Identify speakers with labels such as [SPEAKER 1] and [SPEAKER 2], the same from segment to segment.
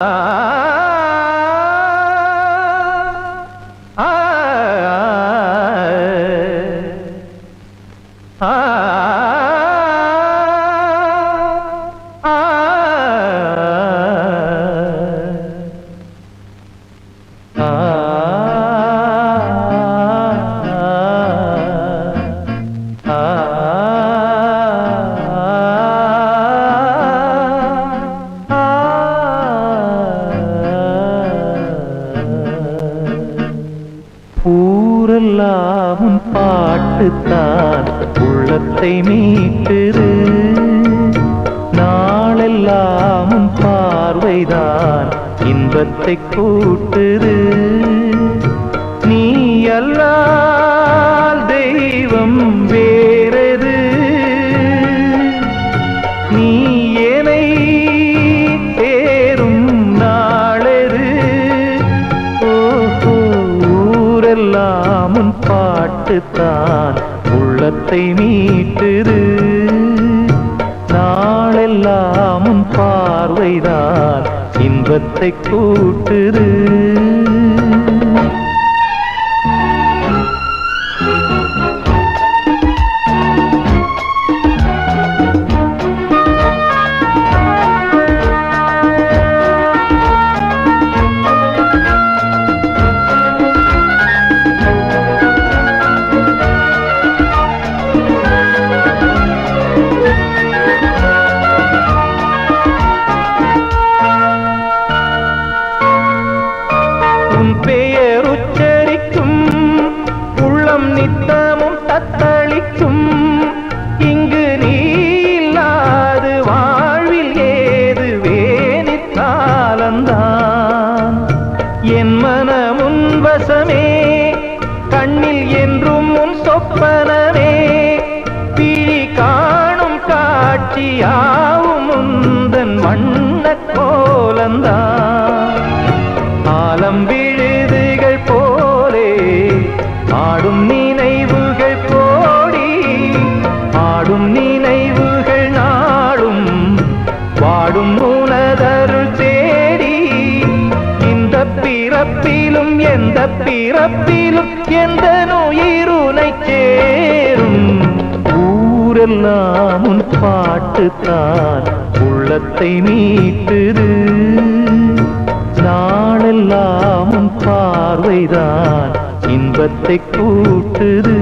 [SPEAKER 1] 啊。உள்ளத்தை மீட்டுரு. நாளெல்லாமும் பார்வைதான் இன்பத்தை கூட்டுரு. நீ அல்லால் தெய்வம் வேறது? நீ என்னை தேரும் நாளது? ஓஹோ ஊரெல்லாம் பாட்டுத்தான் உள்ளத்தை மீ கூட்டுது. பிறப்பிலும் எந்த பிறப்பிலும் எந்த நோயிருனை சேரும். ஊரெல்லாம் உன் பாட்டுத்தான் உள்ளத்தை மீட்டுது நாளெல்லாம் உன் பார்வைதான் இன்பத்தை கூட்டுது.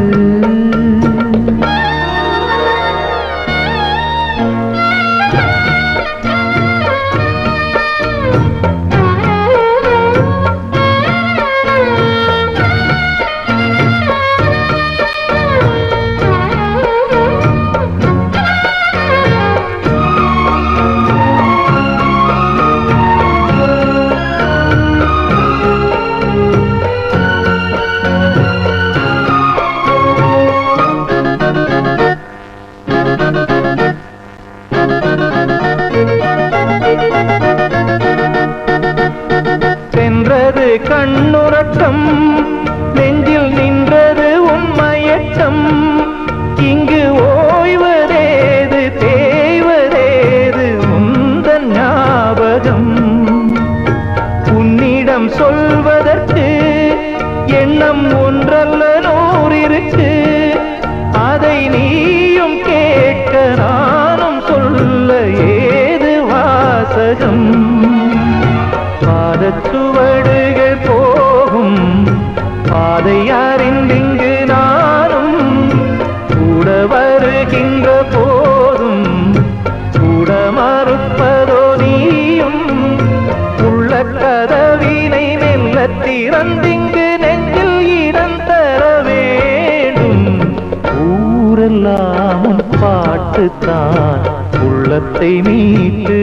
[SPEAKER 1] பார்த்துத்தான் உள்ளத்தை மீட்டு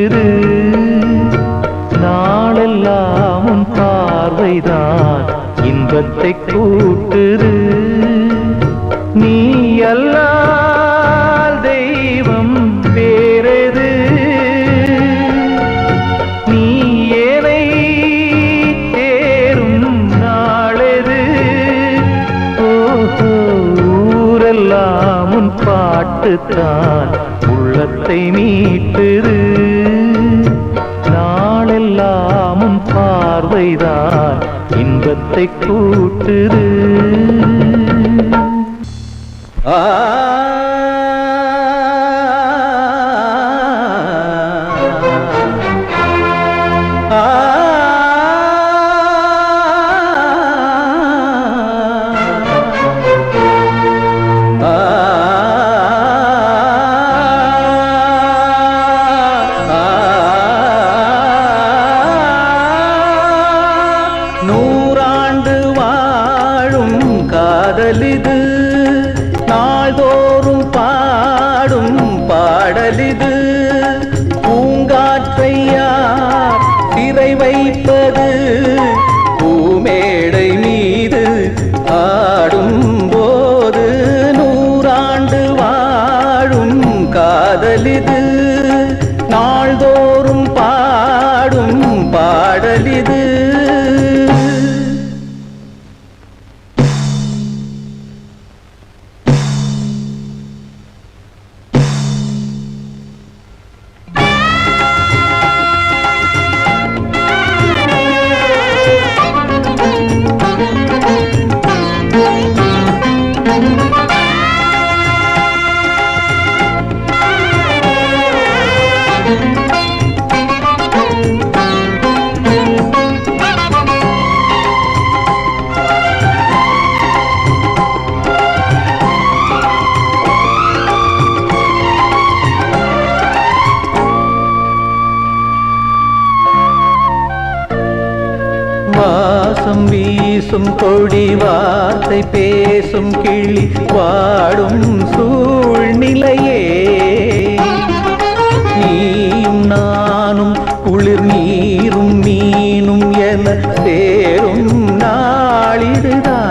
[SPEAKER 1] கூட்டுது.
[SPEAKER 2] ஆ வாழும் காதலிது. வானம் வீசும் கொடி வார்த்தை பேசும் கிளி வாடும் சூழ்நிலையே. நீயும் நானும் குளிர் நீரும் மீனும் என சேரும் நாளிடுதான்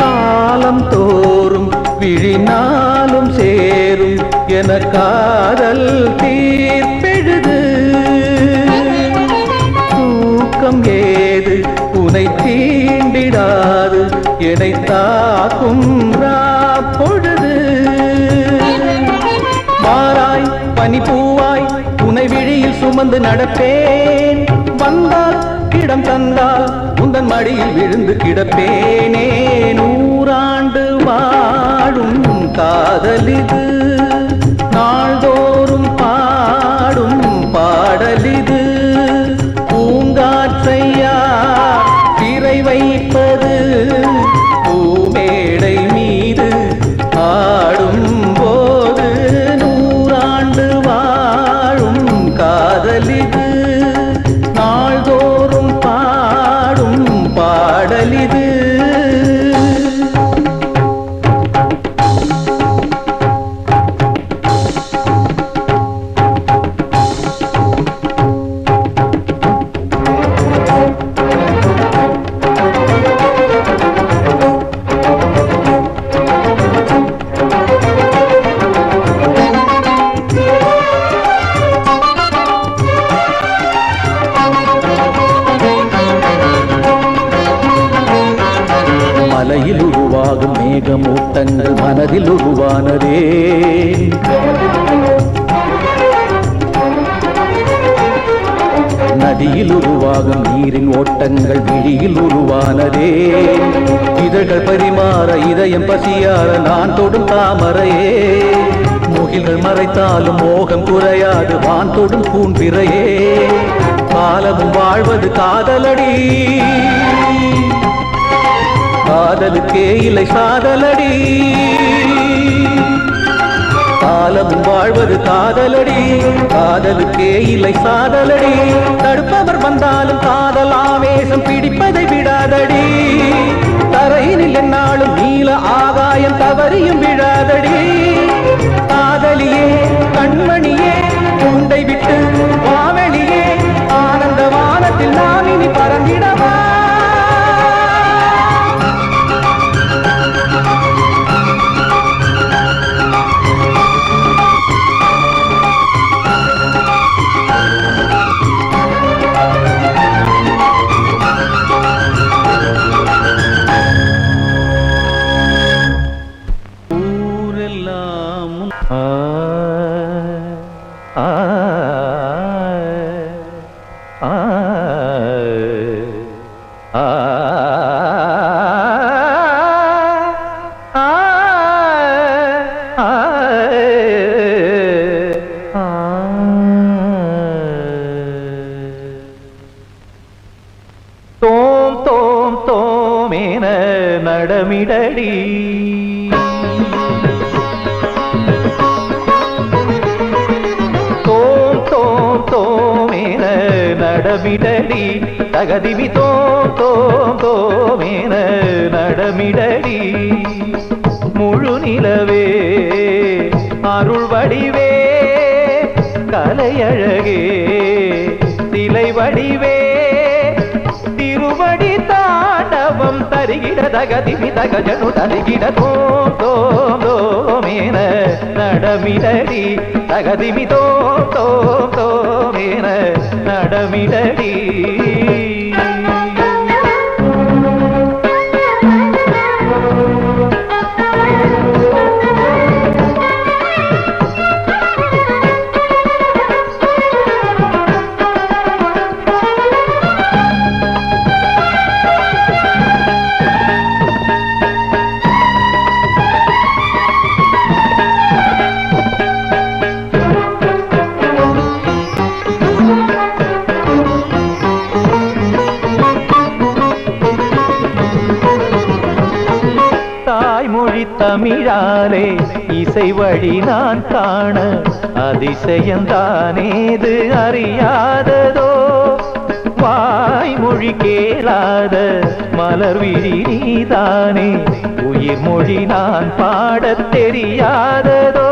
[SPEAKER 2] காலம் தோறும் விழினாலும் சேரும் என காதல் நடப்பேன். வந்தால் இடம் தந்தால் உந்தன் மடியில் விழுந்து கிடப்பேனே. நூறாண்டு வாழும் காதலிது தங்கள் மனதில் உருவானதே. நதியில் உருவாகும் நீரின் ஓட்டங்கள் விழியில் உருவானதே. இதழ்கள் பரிமாற இதயம் பசியார நான் தொடும் தாமரையே. முகில்கள் மறைத்தாலும் மோகம் குறையாது வான் தொடும் பூன்பிறையே காலமும் வாழ்வது காதலடி. காதலுக்கே இல்லை சாதலடி காலமும் வாழ்வது காதலடி. காதலுக்கே இல்லை சாதலடி தடுப்பவர் வந்தாலும் காதல் ஆவேசம் பிடிப்பதை விடாதடி. தரையினில் என்னாலும் நீல ஆகாயம் தவறியும் விழாதடி. காதலியே கண்மணியே உண்டை விட்டு வாவெளியே ஆனந்த வானத்தில் நாம் இனி பறந்திடவா?
[SPEAKER 1] நடமிடடி தகதிமி தோம் தோம் தோமேன நடமிடடி. முழு நிலவே அருள் வடிவே கலையழகே சிலை வடிவே. திருவடி தாண்டவம் தருகிட தகதிமி தகஜனு தருகிட தோம் தோம் தோமேன நடமிடடி தகதிமி தோம் தோம் தோமேன நடமிடடி. இசை வழி நான் காண அதிசயந்தானேது அறியாததோ? வாய்மொழி கேளாத மலர் விழி நீதானே? உயிர் மொழி நான் பாடத் தெரியாததோ?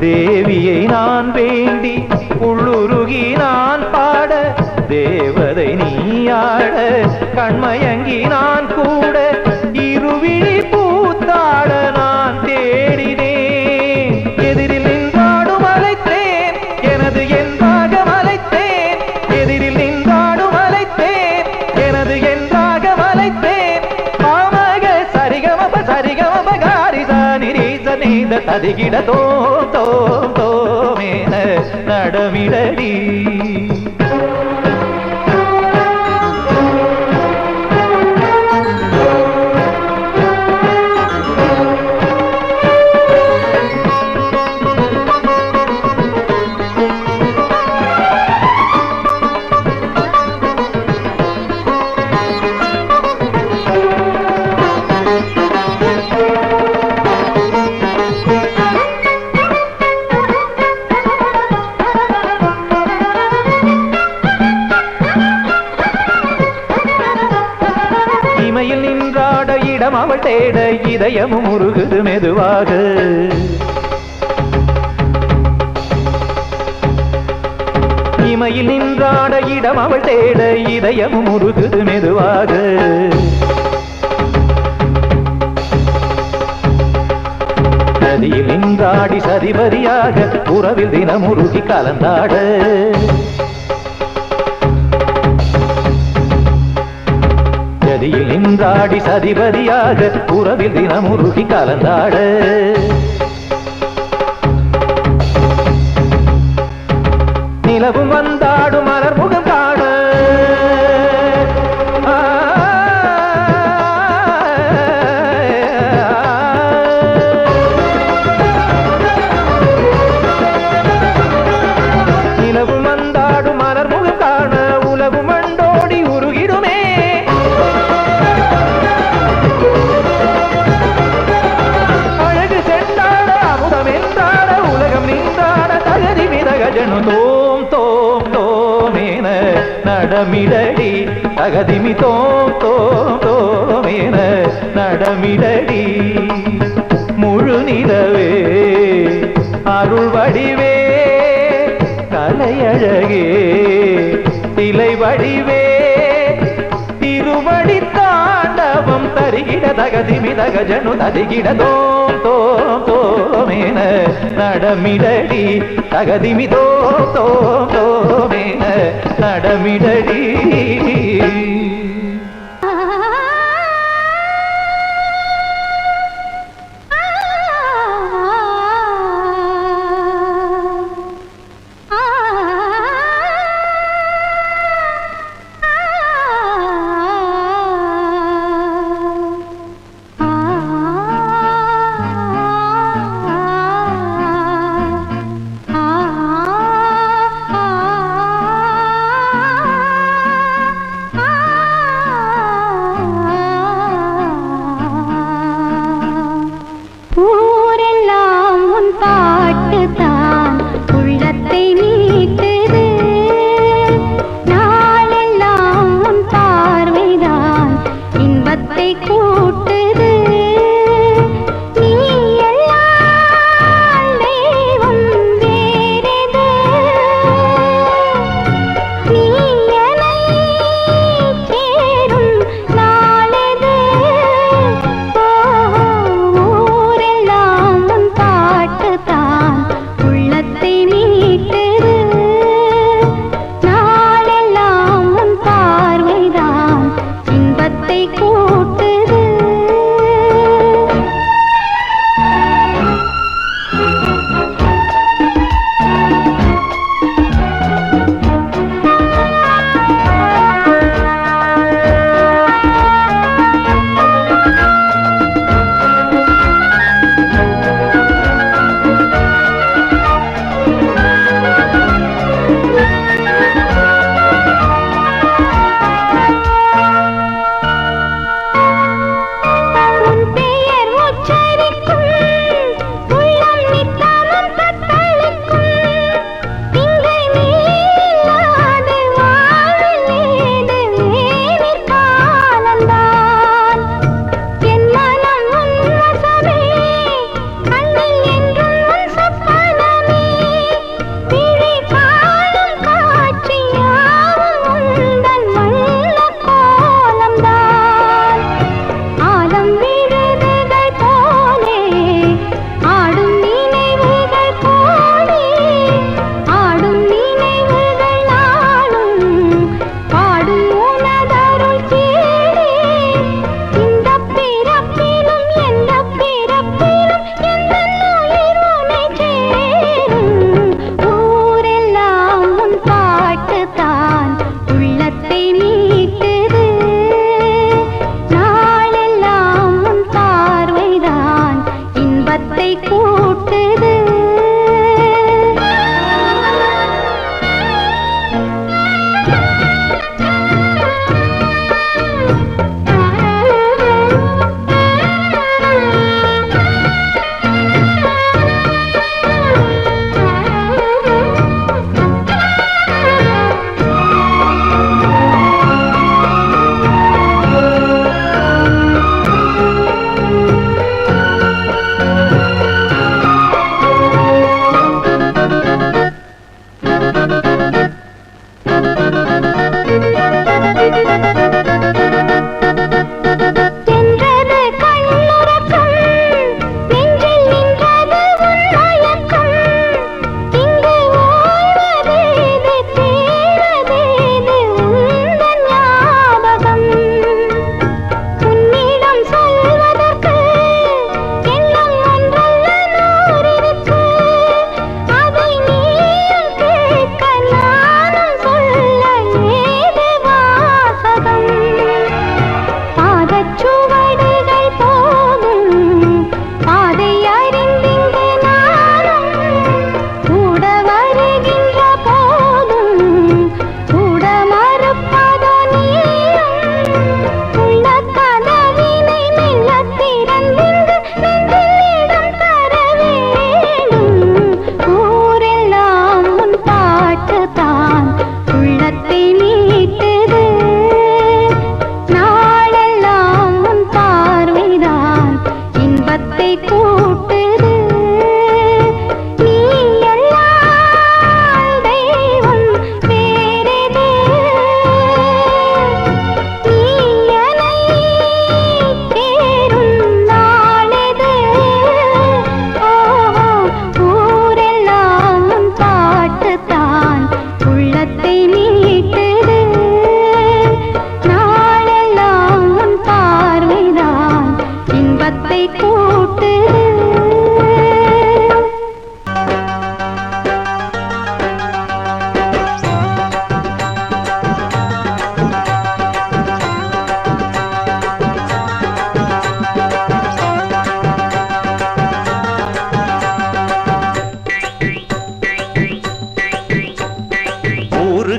[SPEAKER 1] தேவியை நான் வேண்டி உள்ளுருகி நான் பாட தேவதை நீயாட கண்மயங்கி நான் கூட நீத ததிகிட தோ தோ தோமேன நடமிடடி உருகுது இமையில் நின்றாட இடம் அவள் தேட இதயமும் உருகுது மெதுவாக. நதியில் நின்றாடி சரிபரியாக உறவில் தினம் தினமுருகி கலந்தாட. சதியில் நின்றாடி சதிபதியாக உறவில் தினமுருகி கலந்தாட. நிலவும் வந்தாடும் நடமிடடி தகதிமி தோம் தோம் தோமேன நடமிடடி. முழு நிலவே அருள் வடிவே கலையழகே சிலை வடிவே. திருவடி தாண்டவம் தருகிட தகதிமி தகஜனு ததிகிட தோம் தோம் தோமேன நடமிடடி தகதிமி தோ தோம் தோமேன நடமிடடி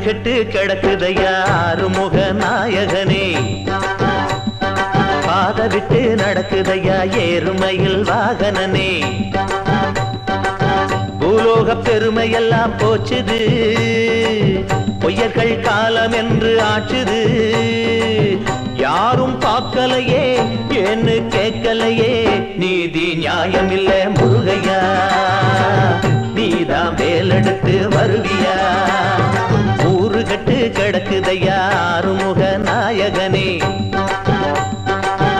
[SPEAKER 3] கெட்டு கிடக்குதையா ஆறுமுக நாயகனே பாத விட்டு நடக்குதையா ஏறுமையில் வாகனனே? பூலோக பெருமையெல்லாம் போச்சுது. பொய்யர்கள் காலம் என்று ஆச்சுது. யாரும் பார்க்கலையே ஏன்னு கேட்கலையே. நீதி நியாயம் இல்ல முருகையா. நீதான் வேலெடுத்து வருவியா. கிடக்குதையா ஆறுமுக நாயகனே?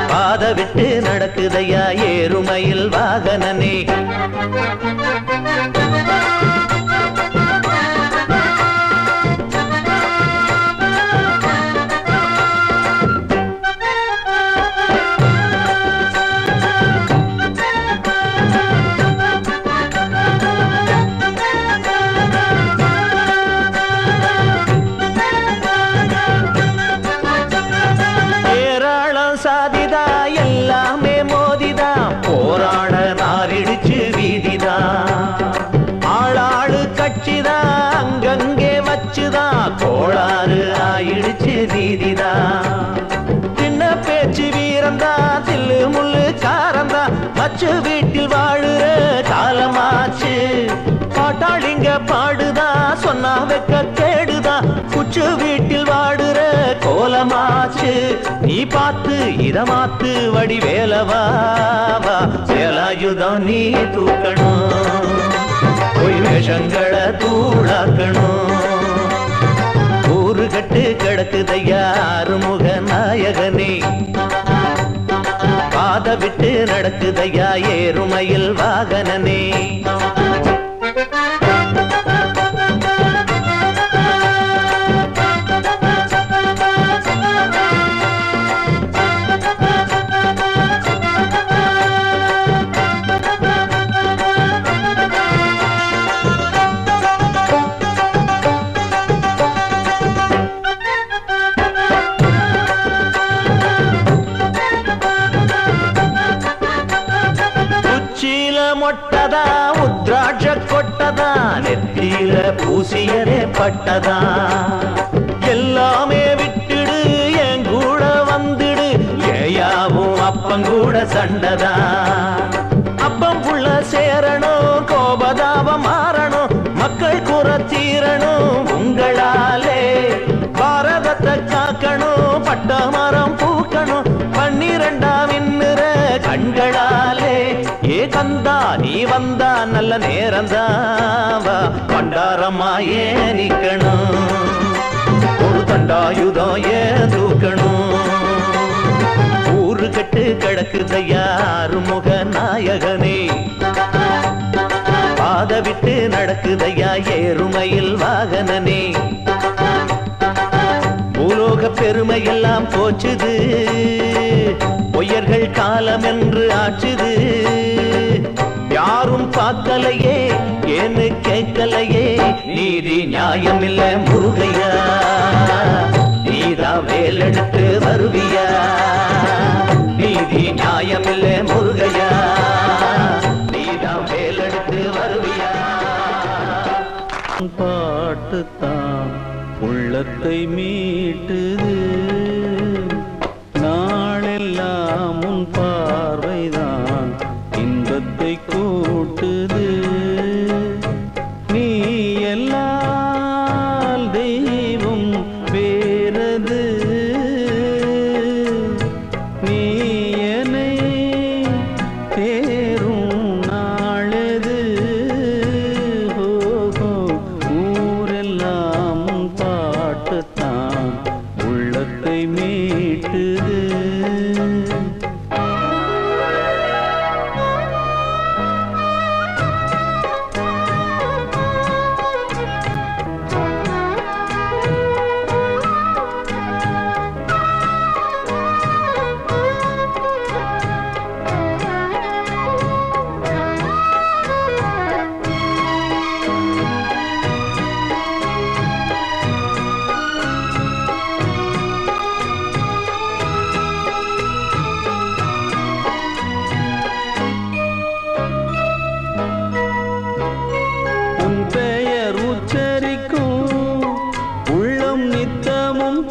[SPEAKER 3] பாத விட்டு நடக்குதையா ஏறுமையில் வாகனனே? சொன்னா வெக்க குச்சு வீட்டில் வாடுற கோலமாச்சு. நீ பார்த்து இதமாத்து வடி வேலவா சேலாயுதம் நீ தூக்கணும். பொய் வேஷங்களை தூளாக்கணும். ஊரு கட்டு கிடக்குதையா அருமுக நாயகனே. பாத விட்டு நடக்குதையா ஏறுமையில் வாகனனே. பட்டதா எல்லாமே விட்டுடு என் கூட வந்துடு. ஏயாவும் அப்பங்கூட சண்டதா? வந்தா நீ வந்தா நல்ல நேரம் தாவா பண்டாரமா ஏனிக்கணும் ஒரு தண்டாயுதம் ஏ
[SPEAKER 2] தூக்கணும்? ஊரு கட்டு கிடக்குதையாறு முக நாயகனே பாதவிட்டு நடக்குதையா ஏறுமையில் வாகனனே? பூலோக பெருமையெல்லாம் போச்சுது. பொய்யர்கள் காலம் என்று ஆட்சி பார்க்கலையே ஏன்னு கேட்கலையே. நீதி நியாயம் இல்ல முருகையா. நீதா வேலெடுத்து வருவியா. நீதி நியாயம் இல்ல முருகையா. நீதா வேலெடுத்து வருவியா. பாட்டுத்தான் உள்ளத்தை மீட்டுது. நாளெல்லாம் உன் பார்வை கூட்டுது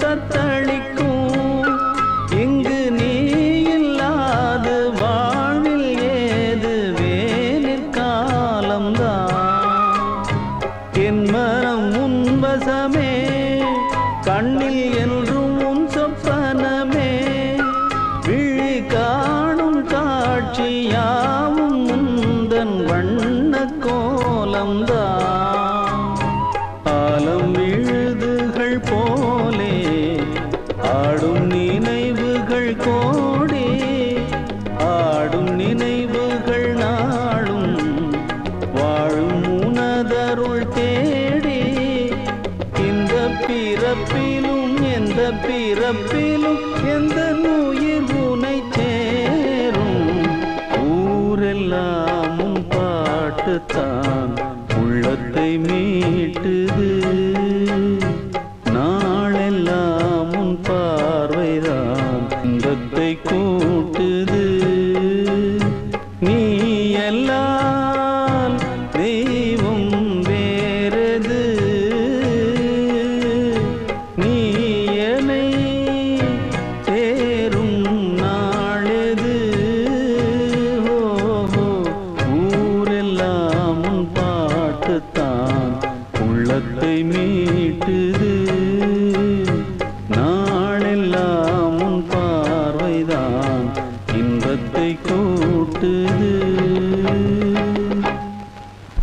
[SPEAKER 2] 떴다. பாட்டுத்தான் உள்ளத்தை